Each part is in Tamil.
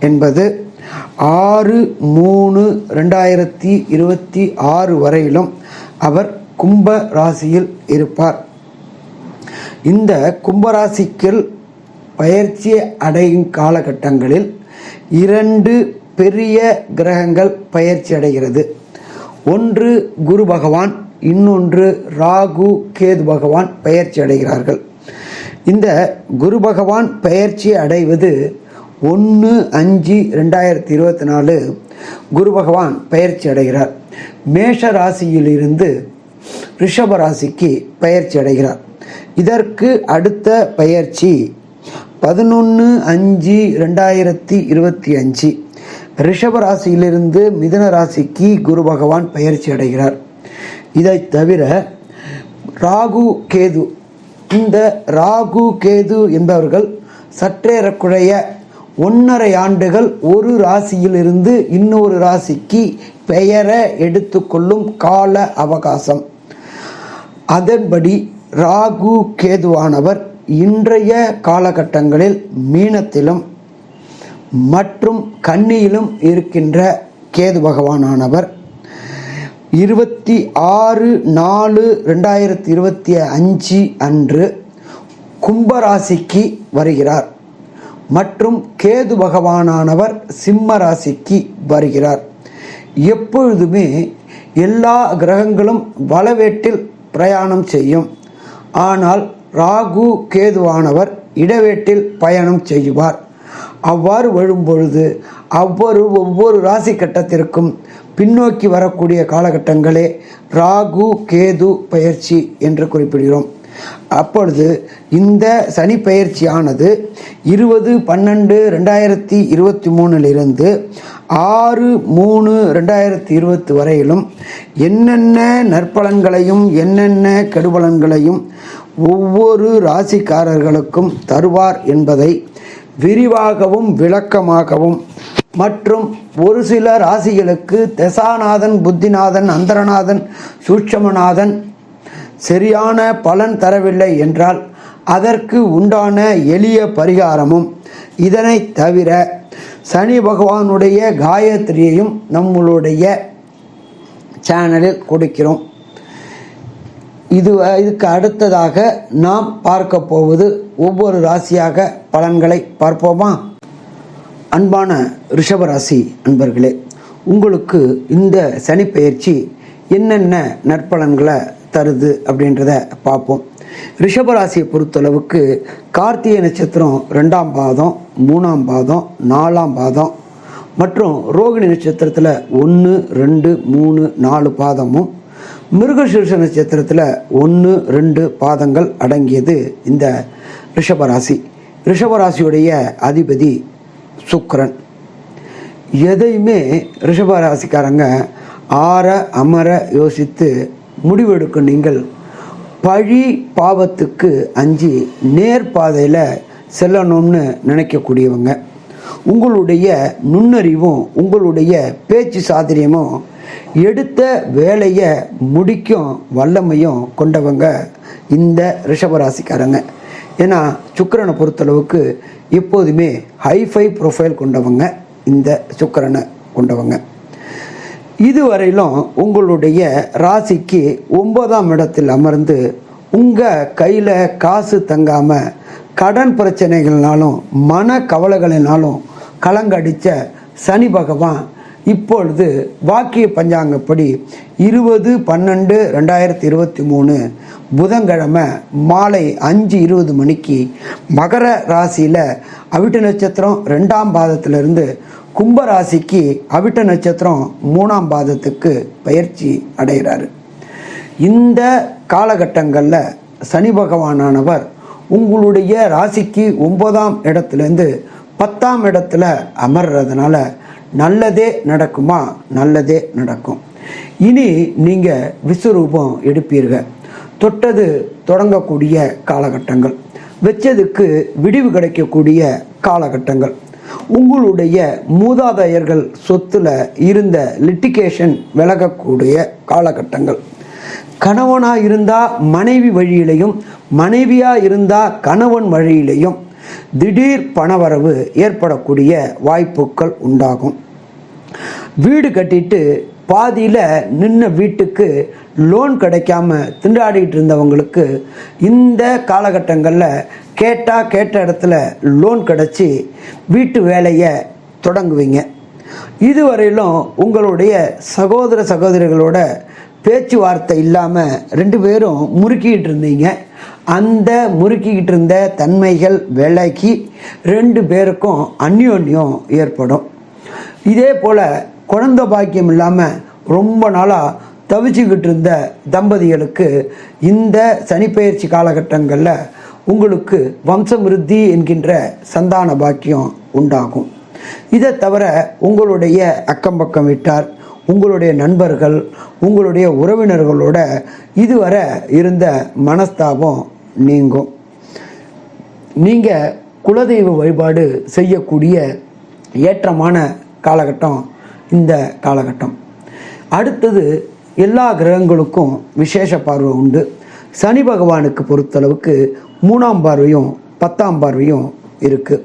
என்பது ஆறு மூணு ரெண்டாயிரத்தி இருபத்தி ஆறு வரையிலும் அவர் கும்ப ராசியில் இருப்பார். இந்த கும்பராசிக்கில் பயிற்சி அடையும் காலகட்டங்களில் இரண்டு பெரிய கிரகங்கள் பயிற்சி அடைகிறது. ஒன்று குரு பகவான் இன்னொன்று ராகு கேது பகவான் பயிற்சி அடைகிறார்கள். இந்த குரு பகவான் பயிற்சி அடைவது ஒன்று அஞ்சு ரெண்டாயிரத்தி இருபத்தி நாலு குரு பகவான் பயிற்சி அடைகிறார். மேஷ ராசியிலிருந்து ரிஷப ராசிக்கு பயிற்சி அடைகிறார். இதற்கு அடுத்த பயிற்சி பதினொன்று அஞ்சு ரெண்டாயிரத்தி இருபத்தி அஞ்சு. ரிஷப ராசியிலிருந்து மிதன ராசிக்கு குரு பகவான் பயிற்சி அடைகிறார். இதை தவிர ராகு கேது. இந்த ராகு கேது என்பவர்கள் சற்றேறக்குறைய ஒன்றரை ஆண்டுகள் ஒரு ராசியிலிருந்து இன்னொரு ராசிக்கு பெயரை எடுத்துக்கொள்ளும் கால அவகாசம். அதன்படி ராகு கேதுவானவர் இன்றைய காலகட்டங்களில் மீனத்திலும் மற்றும் கன்னியிலும் இருக்கின்ற கேது பகவானானவர். இருபத்தி ஆறு நாலு ரெண்டாயிரத்தி இருபத்தி அஞ்சு அன்று கும்பராசிக்கு வருகிறார். மற்றும் கேது பகவானானவர் சிம்ம ராசிக்கு வருகிறார். எப்பொழுதுமே எல்லா கிரகங்களும் வலவேட்டில் பிரயாணம் செய்யும். ஆனால் ராகு கேதுவானவர் இடவேட்டில் பயணம் செய்வார். அவ்வாறு வரும்பொழுது அவ்வொரு ஒவ்வொரு ராசி கட்டத்திற்கும் பின்னோக்கி வரக்கூடிய காலகட்டங்களே ராகு கேது பயிற்சி என்று குறிப்பிடுகிறோம். அப்பொழுது இந்த சனி பயிற்சியானது இருபது பன்னெண்டு ரெண்டாயிரத்தி இருபத்தி மூணிலிருந்து ஆறு மூணு ரெண்டாயிரத்தி இருபத்தி வரையிலும் என்னென்ன நற்பலன்களையும் என்னென்ன கெடுபலன்களையும் ஒவ்வொரு ராசிக்காரர்களுக்கும் தருவார் என்பதை விரிவாகவும் விளக்கமாகவும் மற்றும் ஒரு சில ராசிகளுக்கு தசாநாதன் புத்திநாதன் அந்தரநாதன் சூட்சமநாதன் சரியான பலன் தரவில்லை என்றால் அதற்கு உண்டான எளிய பரிகாரமும் இதனை தவிர சனி பகவானுடைய காயத்ரியையும் நம்மளுடைய சேனலில் கொடுக்கிறோம். இது இதுக்கு அடுத்ததாக நாம் பார்க்க போவது ஒவ்வொரு ராசியாக பலன்களை பார்ப்போமா? அன்பான ரிஷபராசி அன்பர்களே உங்களுக்கு இந்த சனி பயிற்சி என்னென்ன நற்பலன்களை தருது அப்படின்றத பார்ப்போம். ரிஷபராசியை பொறுத்தளவுக்கு கார்த்திகை நட்சத்திரம் ரெண்டாம் பாதம் மூணாம் பாதம் நாலாம் பாதம் மற்றும் ரோகிணி நட்சத்திரத்தில் ஒன்று ரெண்டு மூணு நாலு பாதமும் மிருகசீர்ஷ நட்சத்திரத்தில் ஒன்று ரெண்டு பாதங்கள் அடங்கியது இந்த ரிஷபராசி. ரிஷபராசியுடைய அதிபதி சுக்கரன். எதையுமே ரிஷபராசிக்காரங்க ஆற அமர யோசித்து முடிவெடுக்கும் நீங்கள் பழி பாவத்துக்கு அஞ்சு நேர் பாதையில் செல்லணும்னு நினைக்கக்கூடியவங்க. உங்களுடைய நுண்ணறிவும் உங்களுடைய பேச்சு சாதுரியமும் எடுத்த வேலையை முடிக்கும் வல்லமையும் கொண்டவங்க இந்த ரிஷபராசிக்காரங்க. ஏன்னா சுக்கிரனை பொறுத்தளவுக்கு எப்போதுமே ஹைஃபை ப்ரொஃபைல் கொண்டவங்க இந்த சுக்கரனை கொண்டவங்க. இதுவரையிலும் உங்களுடைய ராசிக்கு ஒன்பதாம் இடத்தில் அமர்ந்து உங்கள் கையில் காசு தங்காமல் கடன் பிரச்சனைகள்னாலும் மன கவலைகளினாலும் கலங்கடித்த சனி பகவான் இப்பொழுது வாக்கிய பஞ்சாங்கப்படி இருபது பன்னெண்டு ரெண்டாயிரத்தி இருபத்தி மூணு புதன்கிழமை மாலை அஞ்சு இருபது மணிக்கு மகர ராசியில் அவிட்டு நட்சத்திரம் ரெண்டாம் பாதத்திலிருந்து கும்பராசிக்கு அவிட்ட நட்சத்திரம் மூணாம் பாதத்துக்கு பயிற்சி அடைகிறாரு. இந்த காலகட்டங்களில் சனி பகவானானவர் உங்களுடைய ராசிக்கு ஒன்பதாம் இடத்துலேருந்து பத்தாம் இடத்துல அமர்றதுனால நல்லதே நடக்குமா? நல்லதே நடக்கும். இனி நீங்கள் விஸ்வரூபம் எடுப்பீர்கள். தொட்டது தொடங்கக்கூடிய காலகட்டங்கள். வச்சதுக்கு விடிவு கிடைக்கக்கூடிய காலகட்டங்கள். உங்களுடைய மூதாதையர்கள் சொத்துல இருந்த லிட்டிகேஷன் விலகக்கூடிய காலகட்டங்கள். கணவனா இருந்தா மனைவி வழியிலையும் மனைவியா இருந்தா கணவன் வழியிலையும் திடீர் பணவரவு ஏற்படக்கூடிய வாய்ப்புகள் உண்டாகும். வீடு கட்டிட்டு பாதியில் நின்ன வீட்டுக்கு லோன் கிடைக்காம திண்டாடிட்டு இருந்தவங்களுக்கு இந்த காலகட்டங்களில் கேட்டால் கேட்ட இடத்துல லோன் கிடச்சி வீட்டு வேலையை தொடங்குவீங்க. இதுவரையிலும் உங்களுடைய சகோதர சகோதரிகளோட பேச்சுவார்த்தை இல்லாமல் ரெண்டு பேரும் முறுக்கிக்கிட்டு இருந்தீங்க. அந்த முறுக்கிக்கிட்டு இருந்த தன்மைகள் விலகி ரெண்டு பேருக்கும் அந்யோன்யம் ஏற்படும். இதே போல் குழந்த பாக்கியம் இல்லாமல் ரொம்ப நாளாக தவிச்சுக்கிட்டு இருந்த தம்பதிகளுக்கு இந்த சனிப்பெயர்ச்சி காலகட்டங்களில் உங்களுக்கு வம்சமிருத்தி என்கின்ற சந்தான பாக்கியம் உண்டாகும். இதை தவிர உங்களுடைய அக்கம் பக்கம் விட்டார் உங்களுடைய நண்பர்கள் உங்களுடைய உறவினர்களோட இதுவரை இருந்த மனஸ்தாபம் நீங்கும். நீங்கள் குலதெய்வ வழிபாடு செய்யக்கூடிய ஏற்றமான காலகட்டம் இந்த காலகட்டம். அடுத்தது எல்லா கிரகங்களுக்கும் விசேஷ பார்வை உண்டு. சனி பகவானுக்கு பொறுத்தளவுக்கு மூணாம் பார்வையும் பத்தாம் பார்வையும் இருக்குது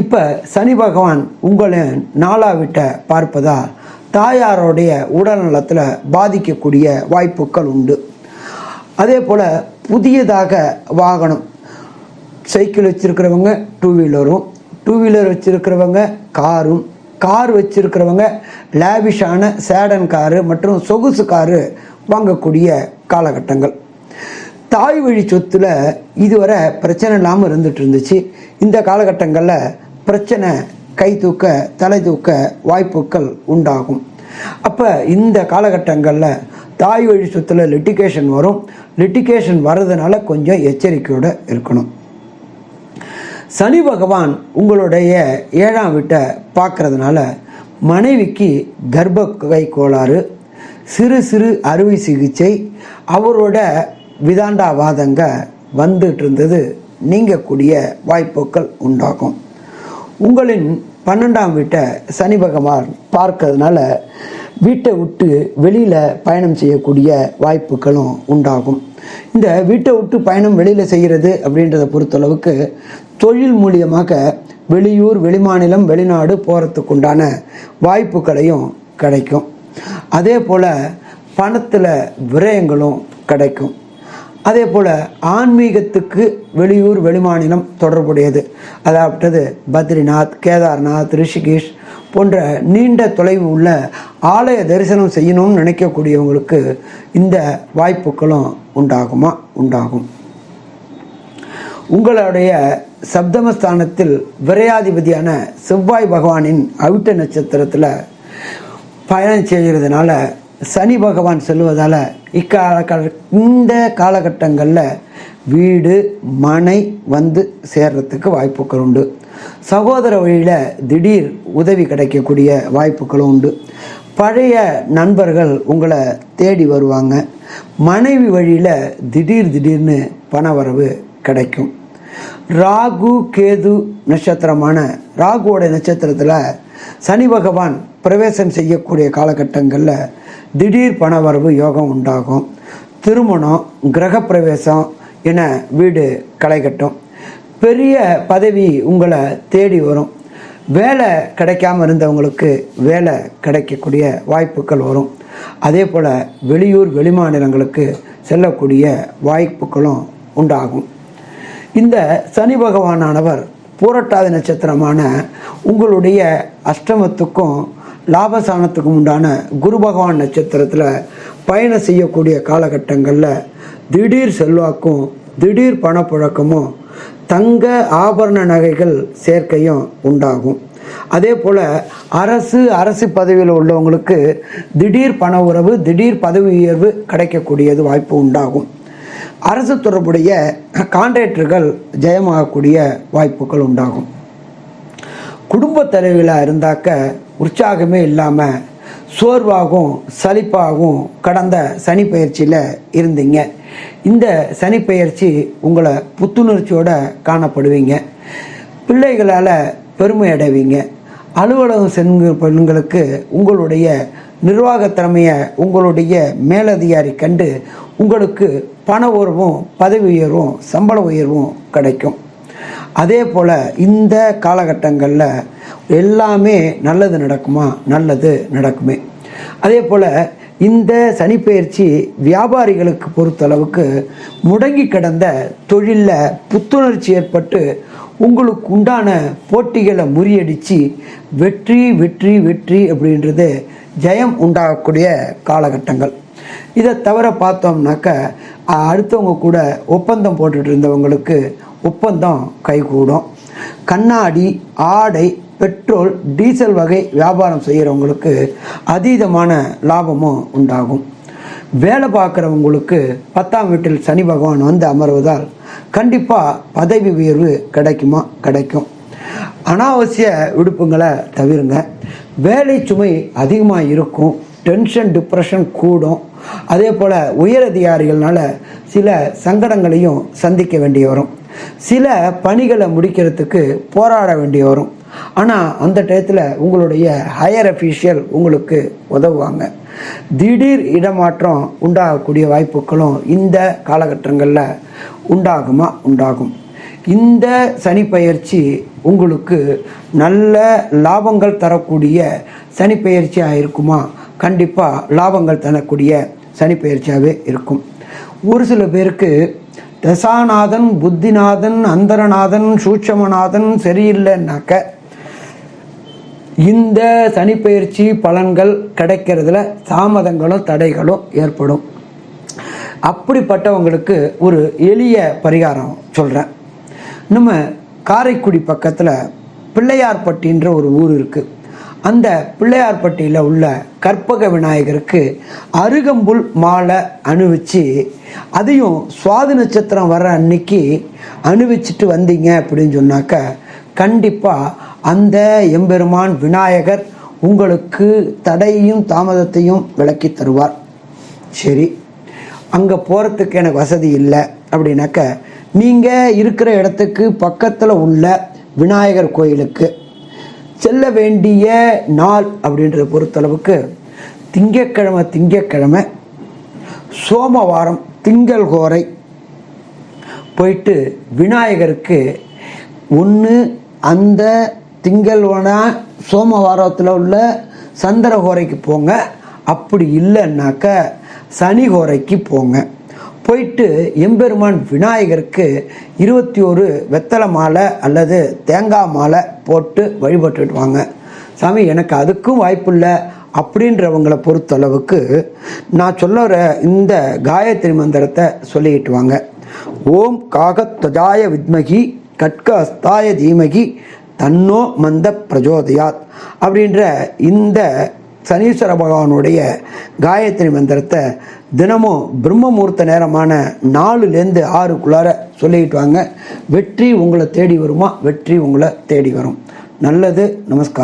இப்போ சனி பகவான் உங்களை நாளாவிட்ட பார்ப்பதால் தாயாரோடைய உடல் நலத்தில் பாதிக்கக்கூடிய வாய்ப்புகள் உண்டு. அதே போல் புதியதாக வாகனம் சைக்கிள் வச்சுருக்கிறவங்க டூ வீலரும் டூ வீலர் வச்சுருக்கிறவங்க காரும் கார் வச்சுருக்கிறவங்க லேவிஷான சேடன் காரு மற்றும் சொகுசு காரு வாங்கக்கூடிய காலகட்டங்கள். தாய் வழி சொத்தில் இதுவரை பிரச்சனை இல்லாமல் இருந்துட்டு இருந்துச்சு. இந்த காலகட்டங்களில் பிரச்சனை கை தூக்க தலை தூக்க வாய்ப்புகள் உண்டாகும். அப்போ இந்த காலகட்டங்களில் தாய் வழி சொத்தில் லிட்டிகேஷன் வரும். லிட்டிகேஷன் வர்றதுனால கொஞ்சம் எச்சரிக்கையோடு இருக்கணும். சனி பகவான் உங்களுடைய ஏழாம் வீட்டை பார்க்கறதுனால மனைவிக்கு கர்ப்ப கோளாறு சிறு சிறு அறுவை சிகிச்சை அவரோட விதாண்டாவாதங்க வந்துட்டு இருந்தது நீங்கக்கூடிய வாய்ப்புகள் உண்டாகும். உங்களின் பன்னெண்டாம் வீட்டை சனி பகவான் பார்க்கறதுனால வீட்டை விட்டு வெளியில் பயணம் செய்யக்கூடிய வாய்ப்புகளும் உண்டாகும். இந்த வீட்டை விட்டு பயணம் வெளியில் செய்கிறது அப்படின்றத பொறுத்தளவுக்கு தொழில் மூலியமாக வெளியூர் வெளிமாநிலம் வெளிநாடு போகிறதுக்குண்டான வாய்ப்புகளையும் கிடைக்கும். அதே போல் பணத்தில் விரயங்களும் கிடைக்கும். அதே போல் ஆன்மீகத்துக்கு வெளியூர் வெளிமாநிலம் தொடர்புடையது. அதாவது பத்ரிநாத் கேதார்நாத் ரிஷிகேஷ் போன்ற நீண்ட தொலைவு உள்ள ஆலய தரிசனம் செய்யணும்னு நினைக்கக்கூடியவங்களுக்கு இந்த வாய்ப்புகளும் உண்டாகுமா? உண்டாகும். உங்களுடைய சப்தமஸ்தானத்தில் விரையாதிபதியான செவ்வாய் பகவானின் அவிட்ட நட்சத்திரத்தில் பயணம் செய்கிறதுனால சனி பகவான் செல்வதால் இக்கால இந்த காலகட்டங்களில் வீடு மனை வந்து சேர்றதுக்கு வாய்ப்புகள் உண்டு. சகோதர வழியில் திடீர் உதவி கிடைக்கக்கூடிய வாய்ப்புகளும் உண்டு. பழைய நண்பர்கள் உங்களை தேடி வருவாங்க. மனைவி வழியில் திடீர் திடீர்னு பணவரவு கிடைக்கும். ராகு கேது நட்சத்திரமான ராகுவோடைய நட்சத்திரத்தில் சனி பகவான் பிரவேசம் செய்யக்கூடிய காலகட்டங்களில் திடீர் பணவரவு யோகம் உண்டாகும். திருமணம் கிரகப்பிரவேசம் என வீடு களைகட்டும். பெரிய பதவி உங்களை தேடி வரும். வேலை கிடைக்காம இருந்தவங்களுக்கு வேலை கிடைக்கக்கூடிய வாய்ப்புகள் வரும். அதே போல் வெளியூர் வெளிமாநிலங்களுக்கு செல்லக்கூடிய வாய்ப்புகளும் உண்டாகும். இந்த சனி பகவானானவர் பூரட்டாதி நட்சத்திரமான உங்களுடைய அஷ்டமத்துக்கும் லாபசானத்துக்கும் உண்டான குரு பகவான் நட்சத்திரத்தில் பயணம் செய்யக்கூடிய காலகட்டங்களில் திடீர் செல்வாக்கும் திடீர் பணப்புழக்கமும் தங்க ஆபரண நகைகள் சேர்க்கையும் உண்டாகும். அதே போல் அரசு அரசு பதவியில் உள்ளவங்களுக்கு திடீர் பண உறவு திடீர் பதவி உயர்வு கிடைக்கக்கூடியது வாய்ப்பு உண்டாகும். அரசு தொடர்புடைய கான்ட்ராக்டர்கள் ஜெயமாகக்கூடிய வாய்ப்புகள் உண்டாகும். குடும்ப தலைவிகளாக இருந்தாக்க உற்சாகமே இல்லாமல் சோர்வாகவும் சலிப்பாகவும் கடந்த சனி பயிற்சியில் இருந்தீங்க. இந்த சனி பயிற்சி உங்களை புத்துணர்ச்சியோடு காணப்படுவீங்க. பிள்ளைகளால் பெருமை அடைவீங்க. அலுவலகம் சென்று பெண்களுக்கு உங்களுடைய நிர்வாக திறமையை உங்களுடைய மேலதிகாரி கண்டு உங்களுக்கு பண உயர்வும் பதவி உயர்வும் சம்பள உயர்வும் கிடைக்கும். அதே போல் இந்த காலகட்டங்களில் எல்லாமே நல்லது நடக்குமா? நல்லது நடக்குமே. அதே போல் இந்த சனிப்பெயர்ச்சி வியாபாரிகளுக்கு பொறுத்தளவுக்கு முடங்கி கிடந்த தொழிலில் புத்துணர்ச்சி ஏற்பட்டு உங்களுக்கு உண்டான போட்டிகளை முறியடித்து வெற்றி வெற்றி வெற்றி அப்படின்றது ஜெயம் உண்டாகக்கூடிய காலகட்டங்கள். இதை தவிர பார்த்தோம்னாக்க அடுத்தவங்க கூட ஒப்பந்தம் போட்டுட்டு இருந்தவங்களுக்கு ஒப்பந்தம் கைகூடும். கண்ணாடி ஆடை பெட்ரோல் டீசல் வகை வியாபாரம் செய்கிறவங்களுக்கு அதீதமான லாபமும் உண்டாகும். வேலை பார்க்குறவங்களுக்கு பத்தாம் வீட்டில் சனி பகவான் வந்து அமர்வதால் கண்டிப்பாக பதவி உயர்வு கிடைக்குமா? கிடைக்கும். அனாவசிய விடுப்புங்களை தவிருங்க. வேலை சுமை அதிகமாக இருக்கும் டென்ஷன் டிப்ரெஷன் கூடும். அதே போல் உயர் அதிகாரிகள்னால சில சங்கடங்களையும் சந்திக்க வேண்டி வரும். சில பணிகளை முடிக்கிறதுக்கு போராட வேண்டி வரும். ஆனால் அந்த டயத்தில் உங்களுடைய ஹையர் அஃபீஷியல் உங்களுக்கு உதவுவாங்க. திடீர் இடமாற்றம் உண்டாகக்கூடிய வாய்ப்புகளும் இந்த காலகட்டங்களில் உண்டாகுமா? உண்டாகும். இந்த சனி பயிற்சி உங்களுக்கு நல்ல லாபங்கள் தரக்கூடிய சனி பயிற்சியாக இருக்குமா? கண்டிப்பாக லாபங்கள் தரக்கூடிய சனி பயிற்சியாகவே இருக்கும். ஒரு சில பேருக்கு தசாநாதன் புத்திநாதன் அந்தரநாதன் சூட்சமநாதன் சரியில்லைன்னாக்க இந்த சனிப்பெயர்ச்சி பலன்கள் கிடைக்கிறதுல தாமதங்களும் தடைகளும் ஏற்படும். அப்படிப்பட்டவங்களுக்கு ஒரு எளிய பரிகாரம் சொல்கிறேன் நம்ம காரைக்குடி பக்கத்தில் பிள்ளையார்பட்டின்ற ஒரு ஊர் இருக்குது அந்த பிள்ளையார்பட்டியில் உள்ள கற்பக விநாயகருக்கு அருகம்புல் மாலை அணிவிச்சு அதையும் சுவாதி நட்சத்திரம் வர்ற அன்னைக்கு அணிவிச்சிட்டு வந்தீங்க அப்படின்னு சொன்னாக்க கண்டிப்பாக அந்த எம்பெருமான் விநாயகர் உங்களுக்கு தடையும் தாமதத்தையும் விளக்கி தருவார். சரி அங்கே போகிறதுக்கு எனக்கு வசதி இல்லை அப்படின்னாக்க நீங்கள் இருக்கிற இடத்துக்கு பக்கத்தில் உள்ள விநாயகர் கோயிலுக்கு செல்ல வேண்டிய நாள் அப்படின்றத பொறுத்தளவுக்கு திங்கக்கிழமை திங்கக்கிழமை சோமவாரம் திங்கள் கோரை போயிட்டு விநாயகருக்கு ஒன்று அந்த திங்கள்வனா சோமவாரத்தில் உள்ள சந்திரகோரைக்கு போங்க. அப்படி இல்லைன்னாக்க சனி கோரைக்கு போங்க. போயிட்டு எம்பெருமான் விநாயகருக்கு இருபத்தி ஒரு வெத்தலை மாலை அல்லது தேங்காய் மாலை போட்டு வழிபட்டுட்டு வாங்க சாமி எனக்கு அதுக்கும் வாய்ப்பு இல்லை அப்படின்றவங்களை பொறுத்தளவுக்கு நான் சொல்லுற இந்த காயத்ரி மந்திரத்தை சொல்லிக்கிட்டு வாங்க ஓம் காகத்வஜாய வித்மகி கட்க அஸ்தாய தீமகி தன்னோ மந்த பிரஜோதயாத் அப்படின்ற இந்த சனீஸ்வர பகவானுடைய காயத்ரி மந்திரத்தை தினமும் பிரம்மமுகூர்த்த நேரமான நாலுலேருந்து ஆறுக்குள்ளார சொல்லிக்கிட்டு வாங்க. வெற்றி உங்களை தேடி வருமா? வெற்றி உங்களை தேடி வரும். நல்லது நமஸ்காரம்.